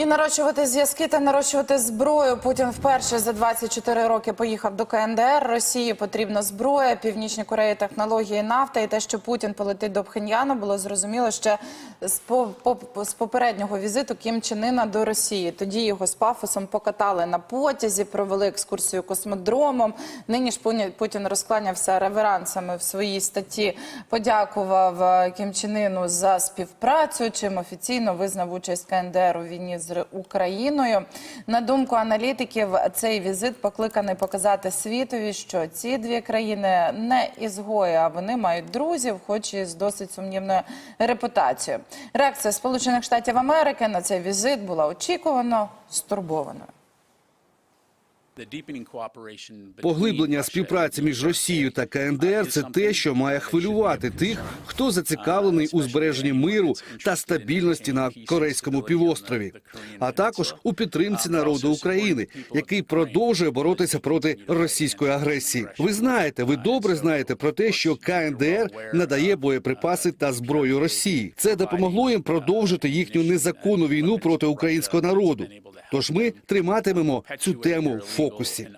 І нарощувати зв'язки та нарощувати зброю. Путін вперше за 24 роки поїхав до КНДР. Росії потрібна зброя, Північній Кореї технології нафта. І те, що Путін полетить до Пхеньяну, було зрозуміло ще з, по, по- з попереднього візиту Кім Чен Ына до Росії. Тоді його з пафосом покатали на потязі, провели екскурсію космодромом. Нині ж Путін розкланявся реверансами в своїй статті. Подякував е, Кім Чен Ыну за співпрацю, чим офіційно визнав участь КНДР у війні з Р- Україною. На думку аналітиків, цей візит покликаний показати світові, що ці дві країни не ізгої, а вони мають друзів, хоч і з досить сумнівною репутацією. Реакція Сполучених Штатів Америки на цей візит була очікувано стурбованою. Поглиблення співпраці між Росією та КНДР це те, що має хвилювати тих, хто зацікавлений у збереженні миру та стабільності на корейському півострові, а також у підтримці народу України, який продовжує боротися проти російської агресії. Ви знаєте, ви добре знаєте про те, що КНДР надає боєприпаси та зброю Росії. Це допомогло їм продовжити їхню незаконну війну проти українського народу. Тож ми триматимемо цю тему в фокусі.